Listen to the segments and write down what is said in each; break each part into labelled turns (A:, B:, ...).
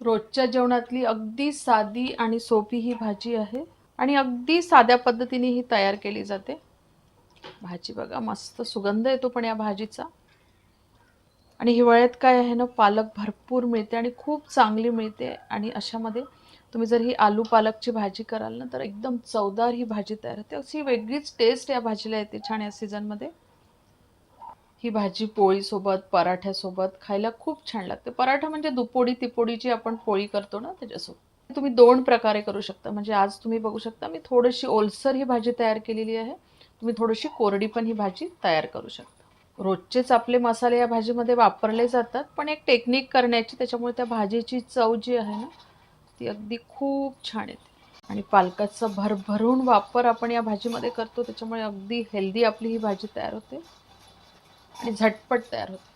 A: रोजच्या जेवणातली अगदी साधी आणि सोपी ही भाजी आहे आणि अगदी साध्या पद्धतीने ही तयार केली जाते. भाजी बघा मस्त सुगंध येतो पण या भाजीचा. आणि हिवाळ्यात काय आहे ना पालक भरपूर मिळते आणि खूप चांगली मिळते आणि अशामध्ये तुम्ही जर ही आलू पालकची भाजी कराल ना तर एकदम चवदार ही भाजी तयार होते. अशी वेगळीच टेस्ट या भाजीला येते छान या सीझनमध्ये ही भाजी पोळीसोबत पराठ्यासोबत खायला खूप छान लागते. पराठा म्हणजे दुपोडी तिपोडी जी आपण पोळी करतो ना त्याच्यासोबत. तुम्ही दोन प्रकारे करू शकता. म्हणजे आज तुम्ही बघू शकता मी थोडीशी ओलसर ही भाजी तयार केलेली आहे. तुम्ही थोडीशी कोरडी पण ही भाजी तयार करू शकता. रोजचेच आपले मसाले या भाजीमध्ये वापरले जातात पण एक टेक्निक करण्याची त्याच्यामुळे त्या भाजीची चव जी आहे ना ती अगदी खूप छान येते. आणि पालकाचा भरभरून वापर आपण या भाजीमध्ये करतो त्याच्यामुळे अगदी हेल्दी आपली ही भाजी तयार होते. आणि झटपट तयार होतं.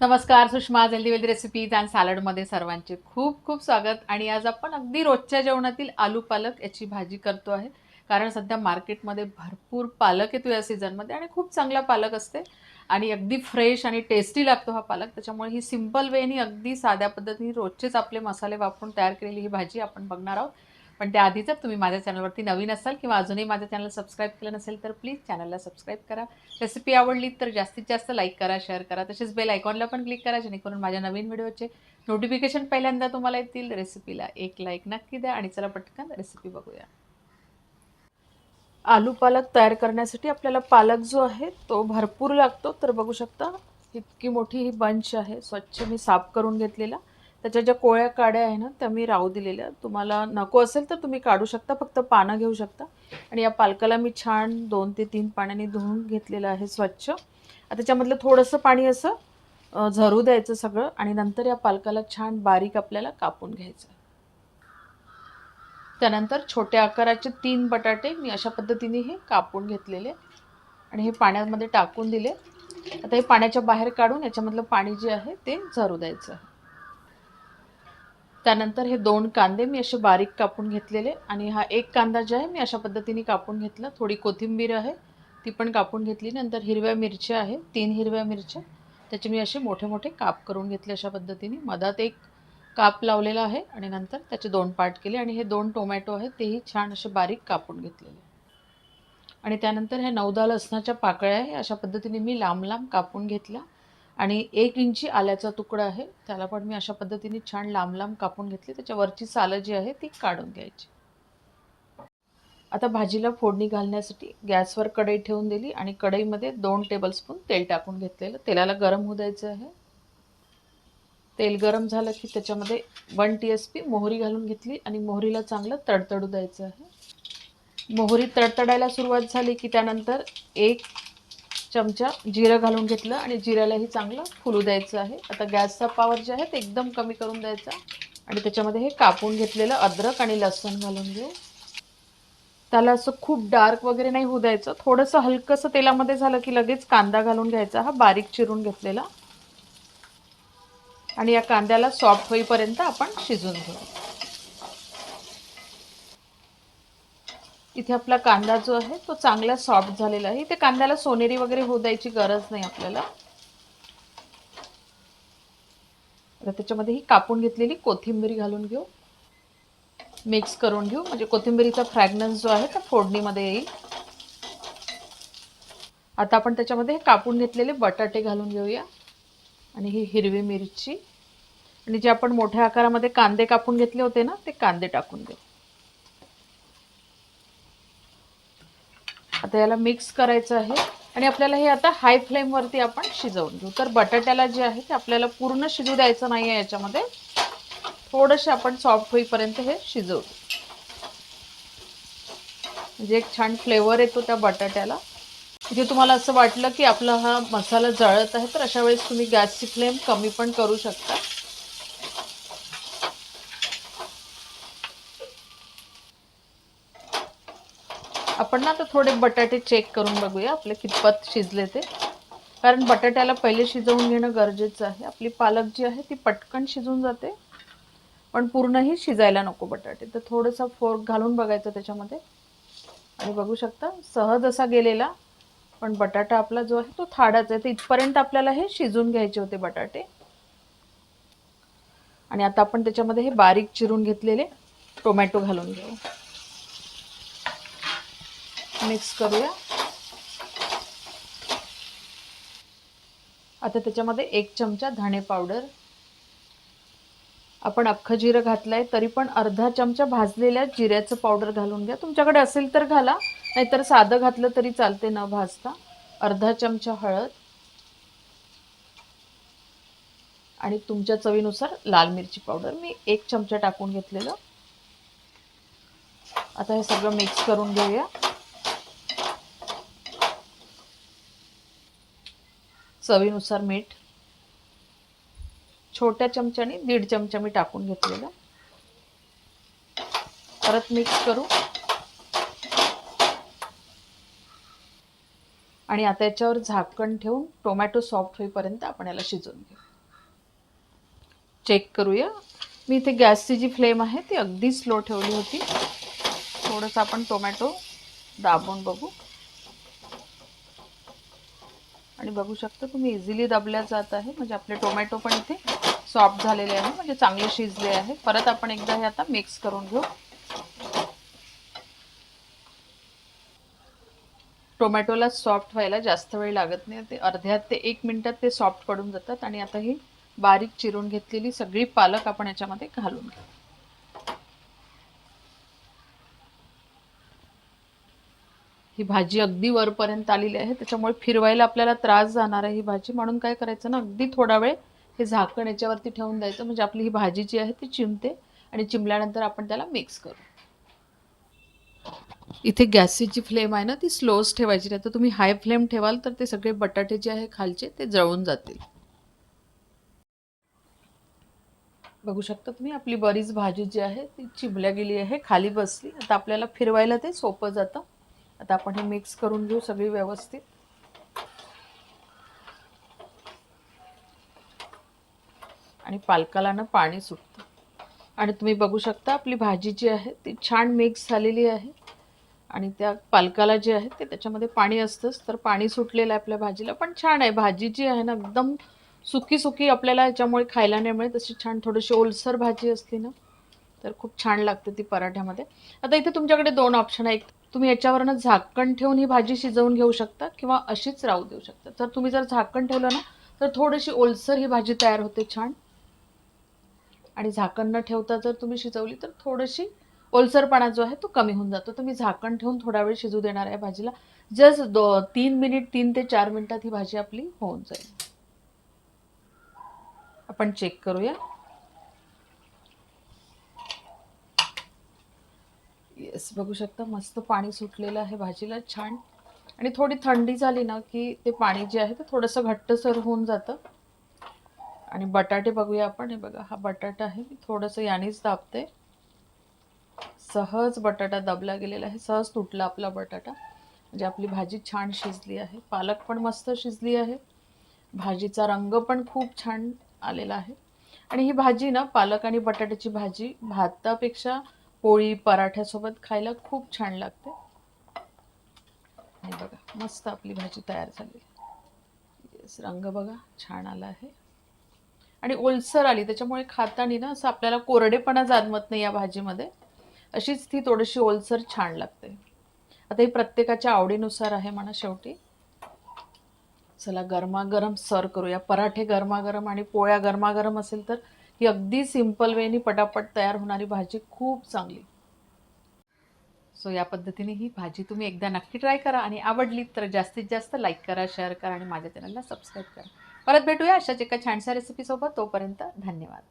A: नमस्कार Sushma healthy wealthy recipes and सॅलडमध्ये सर्वांचे खूप खूप स्वागत. आणि आज आपण अगदी रोजच्या जेवणातील आलू पालक याची भाजी करतो आहे. कारण सध्या मार्केटमध्ये भरपूर पालक येतो या सीझनमध्ये आणि खूप चांगला पालक असते. आणि अगदी फ्रेश आणि टेस्टी लागतो हा पालक. त्याच्यामुळे ही सिंपल वेनी अगदी साध्या पद्धतीने रोजचेच आपले मसाले वापरून तयार केलेली ही भाजी आपण बघणार आहोत. पण त्याआधी जर तुम्ही माझ्या चॅनलवरती नवीन असाल किंवा अजूनही माझं चॅनल सबस्क्राईब केलं नसेल तर प्लीज चॅनलला सबस्क्राईब करा. रेसिपी आवडली तर जास्तीत जास्त लाईक करा शेअर करा. तसेच बेल आयकॉनला पण क्लिक करा जेणेकरून माझ्या नवीन व्हिडिओचे नोटिफिकेशन पहिल्यांदा तुम्हाला येतील. रेसिपीला एक लाईक नक्की द्या आणि चला पटकन रेसिपी बघूया. आलू पालक तयार करण्यासाठी आपल्याला पालक जो आहे तो भरपूर लागतो. तर बघू शकता इतकी मोठी ही बंच आहे. स्वच्छ मी साफ करून घेतलेला. त्याच्या ज्या कोळ्या काड्या आहे ना त्या मी राहू दिलेल्या. तुम्हाला नको असेल तर तुम्ही काढू शकता फक्त पानं घेऊ शकता. आणि या पालकाला मी छान दोन ते तीन पाण्याने धुवून घेतलेलं आहे स्वच्छ. आता त्याच्यामधलं थोडंसं पाणी असं झरू द्यायचं सगळं आणि नंतर या पालकाला छान बारीक आपल्याला कापून घ्यायचं. त्यानंतर छोट्या आकाराचे तीन बटाटे मी अशा पद्धतीने हे कापून घेतलेले आणि हे पाण्यामध्ये टाकून दिले. आता हे पाण्याच्या बाहेर काढून याच्यामधलं पाणी जे आहे ते झरू द्यायचं आहे. त्यानंतर हे दोन कांदे मी असे बारीक कापून घेतलेले आणि हा एक कांदा जो आहे मी अशा पद्धतीने कापून घेतला. थोडी कोथिंबीर आहे ती पण कापून घेतली. नंतर हिरव्या मिरच्या आहे तीन हिरव्या मिरच्या. त्याचे मी असे मोठे मोठे काप करून घेतले अशा पद्धतीने. मधात एक काप लावलेला आहे आणि नंतर त्याचे दोन पार्ट केले आणि हे दोन टोमॅटो आहेत तेही छान असे बारीक कापून घेतलेले. आणि त्यानंतर ह्या नौदा लसणाच्या पाकळ्या आहे अशा पद्धतीने मी लांब लांब कापून घेतल्या. आणि एक इंची आल्याचा तुकडा आहे. त्याला पण मी अशा पद्धतीने छान लांब लांब कापून घेतली. त्याच्यावरची सालं जी आहे ती काढून घ्यायची. आता भाजीला फोडणी घालण्यासाठी गॅसवर कढई ठेवून दिली आणि कढईमध्ये दोन टेबलस्पून तेल टाकून घेतलेलं. तेलाला गरम होऊ द्यायचं आहे. तेल गरम झालं की त्याच्यामध्ये वन टी एस पी मोहरी घालून घेतली आणि मोहरीला चांगलं तडतडू द्यायचं आहे. मोहरी तडतडायला सुरुवात झाली की त्यानंतर एक चमचा जिरं घालून घेतलं आणि जिऱ्यालाही चांगलं फुलू द्यायचं आहे. आता गॅसचा पावर जे आहे ते एकदम कमी करून द्यायचा. आणि त्याच्यामध्ये हे कापून घेतलेलं अद्रक आणि लसूण घालून घेऊ. त्याला असं खूप डार्क वगैरे नाही होऊ द्यायचं. थोडंसं हलकंसं तेलामध्ये झालं की लगेच कांदा घालून घ्यायचा हा बारीक चिरून घेतलेला. आणि या कांद्याला सॉफ्ट होईपर्यंत आपण शिजून घेऊ. इथे आपला कांदा जो आहे तो चांगला सॉफ्ट झालेला आहे. इथे कांद्याला सोनेरी वगैरे होऊ द्यायची गरज नाही आपल्याला. आता त्याच्यामध्ये ही कापून घेतलेली कोथिंबीर घालून घेऊ. मिक्स करून घेऊ. म्हणजे कोथिंबीरीचा फ्रॅग्रन्स जो आहे तो फोडणीमध्ये येईल. आता आपण त्याच्यामध्ये हे कापून घेतलेले बटाटे घालून घेऊया. आणि ही हिरवी मिरची. आणि जे आपण मोठ्या आकारामध्ये कांदे कापून घेतले होते ना ते कांदे टाकून देऊ. आता याला मिक्स करायचं आहे. आणि आपल्याला हे आता हाय फ्लेमवरती आपण शिजवून घेऊ. तर बटाट्याला जे आहे ते आपल्याला पूर्ण शिजू द्यायचं नाही आहे याच्यामध्ये. थोडंसं आपण सॉफ्ट होईपर्यंत हे शिजवू. म्हणजे एक छान फ्लेवर येतो त्या बटाट्याला. जे तुम्हाला असं वाटलं की आपला हा मसाला जळत आहे तर अशा वेळेस तुम्ही गॅसची फ्लेम कमी पण करू शकता. आपण ना आता थोडे बटाटे चेक करून बघूया आपले कितपत शिजले ते. कारण बटाट्याला पहिले शिजवून घेणं गरजेचं आहे. आपली पालक जी आहे ती पटकन शिजून जाते. पण पूर्णही शिजायला नको बटाटे. तर थोडंसं फोर्क घालून बघायचं त्याच्यामध्ये. आणि बघू शकता सहज असा गेलेला. पण बटाटा आपला जो आहे तो थाडाच आहे. तर इथपर्यंत आपल्याला हे शिजून घ्यायचे होते बटाटे. आणि आता आपण त्याच्यामध्ये हे बारीक चिरून घेतलेले टोमॅटो घालून घेऊ. मिक्स करूया. आता त्याच्यामध्ये एक चमचा धणे पावडर. आपण अख्खं जिरं घातलंय तरी पण अर्धा चमचा भाजलेल्या जिऱ्याचं पावडर घालून घ्या. तुमच्याकडे असेल तर घाला नाहीतर साधं घातलं तरी चालते न भाजता. अर्धा चमचा हळद. आणि तुमच्या चवीनुसार लाल मिरची पावडर. मी एक चमचा टाकून घेतलेलं. आता हे सगळं मिक्स करून घेऊया. चवीनुसार मीठ छोट्या चमच्याने दीड चमचा मी टाकून घेतलेला. परत मिक्स करू. आणि आता याच्यावर झाकण ठेवून टोमॅटो सॉफ्ट होईपर्यंत आपण याला शिजवून घेऊ. चेक करूया. मी इथे गॅसची जी फ्लेम आहे ती अगदी स्लो ठेवली होती. थोडंसं आपण टोमॅटो दाबून बघू. आणि बघू शकता तुम्ही इझिली दबल्या जात आहे. म्हणजे आपले टोमॅटो पण इथे सॉफ्ट झालेले आहे. म्हणजे चांगले शिजले आहे. परत आपण एकदा हे आता मिक्स करून घेऊ. टोमॅटोला सॉफ्ट व्हायला जास्त वेळ लागत नाही. ते अर्ध्यात ते एक मिनिटात ते सॉफ्ट पडून जातात. आणि आता ही बारीक चिरून घेतलेली सगळी पालक आपण याच्यामध्ये घालून घेऊ. ही भाजी अगदी वरपर्यंत आलेली आहे. त्याच्यामुळे फिरवायला आपल्याला त्रास जाणार आहे ही भाजी. म्हणून काय करायचं ना अगदी थोडा वेळ हे झाकण याच्यावरती ठेवून द्यायचं. म्हणजे आपली ही भाजी जी आहे ती चिमते आणि चिमल्यानंतर आपण त्याला मिक्स करू. इथे गॅसची जी फ्लेम आहे ना ती स्लोच ठेवायची नाही. तर तुम्ही हाय फ्लेम ठेवाल तर ते सगळे बटाटे जे आहे खालचे ते जळून जातील. बघू शकता तुम्ही आपली बरीच भाजी जी आहे ती चिमल्या गेली आहे खाली बसली. आता आपल्याला फिरवायला ते सोपं जातं. आता आपण हे मिक्स करून घेऊ सगळी व्यवस्थित. आणि पालकाला ना पाणी सुटतं. आणि तुम्ही बघू शकता आपली भाजी जी आहे ती छान मिक्स झालेली आहे. आणि त्या पालकाला जे आहे ते त्याच्यामध्ये पाणी असतंच. तर पाणी सुटलेलं आहे आपल्या भाजीला पण छान आहे. भाजी जी आहे ना एकदम सुकी सुकी आपल्याला याच्यामुळे खायला नाही मिळेल तशी छान थोडीशी ओलसर भाजी असली ना तर खूप छान लागते ती पराठ्यामध्ये. आता इथे तुमच्याकडे दोन ऑप्शन आहे तुम्ही याच्यावरनं झाकण ठेवून ही भाजी शिजवून घेऊ शकता किंवा अशीच राहू देऊ शकता. तर तुम्ही जर झाकण ठेवलं ना तर थोडीशी ओलसर ही भाजी तयार होते छान. आणि झाकण न ठेवता जर तुम्ही शिजवली तर थोडीशी ओलसरपणा जो आहे तो कमी होऊन जातो. तुम्ही झाकण ठेवून थोडा वेळ शिजू देणार आहे भाजीला. जस्ट दो तीन मिनिट तीन ते चार मिनिटात ही भाजी आपली होऊन जाईल. आपण चेक करूया. येस बघू शकता मस्त पाणी सुटलेलं आहे भाजीला छान. आणि थोडी थंडी झाली ना की ते पाणी जे आहे ते थोडंसं घट्टसर होऊन जातं. आणि बटाटे बघूया आपण. हे बघा हा बटाटा आहे. मी थोडंसं यानेच दाबते. सहज बटाटा दाबला गेलेला आहे. सहज तुटला आपला बटाटा. म्हणजे आपली भाजी छान शिजली आहे. पालक पण मस्त शिजली आहे. भाजीचा रंग पण खूप छान आलेला आहे. आणि ही भाजी ना पालक आणि बटाट्याची भाजी भातापेक्षा पोळी पराठ्यासोबत खायला खूप छान लागते. आणि बघा मस्त आपली भाजी तयार झाली. येस रंग बघा छान आला आहे. आणि ओलसर आली त्याच्यामुळे खाताना ना असं आपल्याला कोरडेपणा जाणवत नाही या भाजीमध्ये. अशीच ती थोडीशी ओलसर छान लागते. आता ही प्रत्येकाच्या आवडीनुसार आहे म्हणा शेवटी. चला गरमागरम सर्व करूया. पराठे गरमागरम आणि पोळ्या गरमागरम असेल तर ही अगदी सिंपल वेनी पटापट तयार होणारी भाजी खूप चांगली. सो या पद्धतीने ही भाजी तुम्ही एकदा नक्की ट्राय करा आणि आवडली तर जास्तीत जास्त लाईक करा शेअर करा आणि माझ्या चॅनलला सबस्क्राईब करा. परत भेटूया अशाच एका छानशा रेसिपीसोबत तोपर्यंत धन्यवाद.